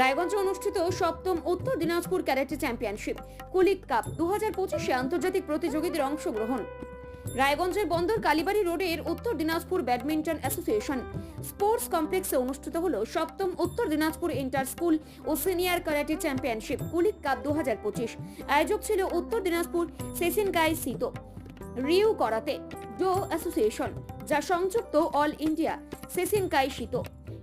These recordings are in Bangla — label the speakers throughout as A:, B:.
A: রায়গঞ্জে অনুষ্ঠিত সপ্তম Uttar Dinajpur karate championship Kulik cup দু হাজার পঁচিশে আন্তর্জাতিক প্রতিযোগীদের অংশগ্রহণ। রায়গঞ্জের বন্দর কালীবাড়ি রোডের উত্তর দিনাজপুর ব্যাডমিন্টন অ্যাসোসিয়েশন স্পোর্টস কমপ্লেক্সে অনুষ্ঠিত হল সপ্তম উত্তর দিনাজপুর ইন্টার স্কুল ও senior karate championship Kulik cup দু হাজার পঁচিশ। আয়োজক ছিল উত্তর দিনাজপুর সেসিন গাই সিতো, রিউ করাতে ডো অ্যাসোসিয়েশন, যা সংযুক্ত অল ইন্ডিয়া সেসিন কাই শিতো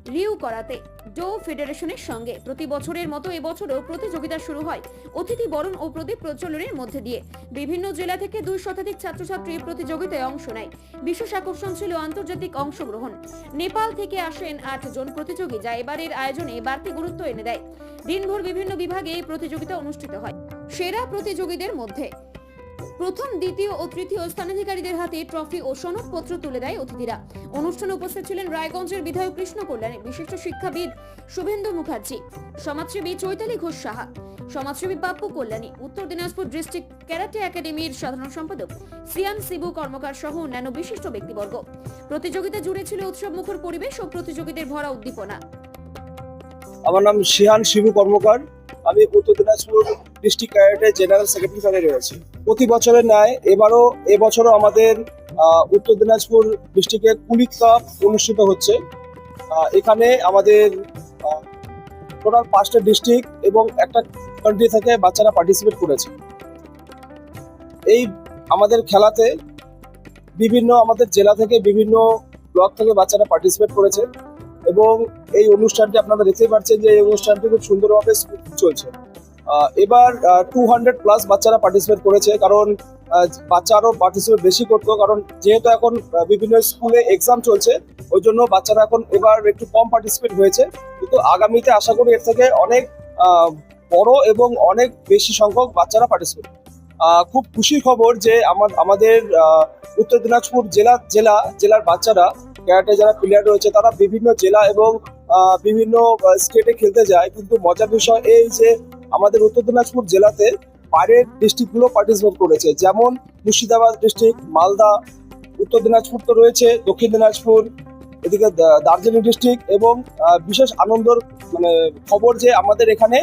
A: রিউ করাতে ডো ফেডারেশনের সঙ্গে। প্রতি বছরের মতো এবছরও প্রতিযোগিতা শুরু হয়। অতিথি বরণ ও প্রদীপ প্রজ্বলনের মধ্যে দিয়ে। বিভিন্ন জেলা থেকে দুই শতাধিক ছাত্রছাত্রী প্রতিযোগিতায় অংশ নেয়। বিশেষ আকর্ষণ ছিল আন্তর্জাতিক অংশগ্রহণ। নেপাল থেকে আসেন আট জন প্রতিযোগী, যা এবারের আয়োজনে বাড়তি গুরুত্ব এনে দেয়। দিনভর বিভিন্ন বিভাগে এই প্রতিযোগিতা অনুষ্ঠিত হয়। সেরা প্রতিযোগীদের মধ্যে প্রথম, দ্বিতীয় ও তৃতীয় স্থানাধিকারীদের হাতে ট্রফি ও সনদপত্র তুলে দেয় অতিথিরা। অনুষ্ঠানে উপস্থিত ছিলেন রায়গঞ্জের বিধায়ক কৃষ্ণ কল্যাণী, বিশিষ্ট শিক্ষাবিদ শুভেন্দু মুখার্জি, সমাজসেবী চৈতালি ঘোষ সাহা, সমাজসেবী বাপ্পু কল্যাণী, উত্তর দিনাজপুর ডিস্ট্রিক্ট ক্যারাটে একাডেমির সাধারণ সম্পাদক সিয়ান সিবু কর্মকার সহ অন্যান্য বিশিষ্ট ব্যক্তিবর্গ। প্রতিযোগিতা জুড়ে ছিল উৎসব মুখর পরিবেশ ও প্রতিযোগীদের ভরা উদ্দীপনা।
B: আমার নাম শিহান শিবু কর্মকার। আমি উত্তর দিনাজপুর ডিস্ট্রিক্ট ক্যাডেটে জেনারেল সেক্রেটারি রয়েছি। প্রতি বছরের ন্যায় এবারও, এবছরও আমাদের উত্তর দিনাজপুর ডিস্ট্রিক্টের কুলিক কাপ অনুষ্ঠিত হচ্ছে। এখানে আমাদের টোটাল পাঁচটা ডিস্ট্রিক্ট এবং একটা কান্ট্রি থেকে বাচ্চারা পার্টিসিপেট করেছে। এই আমাদের খেলাতে বিভিন্ন আমাদের জেলা থেকে বিভিন্ন ব্লক থেকে বাচ্চারা পার্টিসিপেট করেছে। এবং এই অনুষ্ঠানটি আপনারা দেখতেই পাচ্ছেন যে এই অনুষ্ঠানটি খুব সুন্দরভাবে চলছে। এবার টু হান্ড্রেড প্লাস বাচ্চারা পার্টিসিপেট করেছে, কারণ বাচ্চারও পার্টিসিপেট বেশি করতো, কারণ যেহেতু এখন বিভিন্ন স্কুলে এক্সাম চলছে, ওই জন্য বাচ্চারা এখন এবার একটু কম পার্টিসিপেট হয়েছে। কিন্তু আগামীতে আশা করি এর থেকে অনেক বড় এবং অনেক বেশি সংখ্যক বাচ্চারা পার্টিসিপেট খুব খুশির খবর যে আমার, আমাদের উত্তর দিনাজপুর জেলা জেলা, জেলার বাচ্চারা ক্যারাটে যারা প্লেয়ার রয়েছে, তারা বিভিন্ন জেলা এবং বিভিন্ন স্টেটে খেলতে যায়। কিন্তু মজার বিষয় এই যে, আমাদের উত্তর দিনাজপুর জেলাতে বাইরের ডিস্ট্রিক্টগুলো পার্টিসিপেট করেছে। যেমন মুর্শিদাবাদ ডিস্ট্রিক্ট মালদা, উত্তর দিনাজপুর তো রয়েছে, দক্ষিণ দিনাজপুর, এদিকে দার্জিলিং ডিস্ট্রিক্ট এবং বিশেষ আনন্দর মানে খবর যে আমাদের এখানে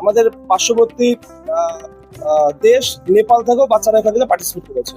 B: আমাদের পার্শ্ববর্তী দেশ, নেপাল থেকেও বাচ্চারা এখান থেকে পার্টিসিপেট করেছে।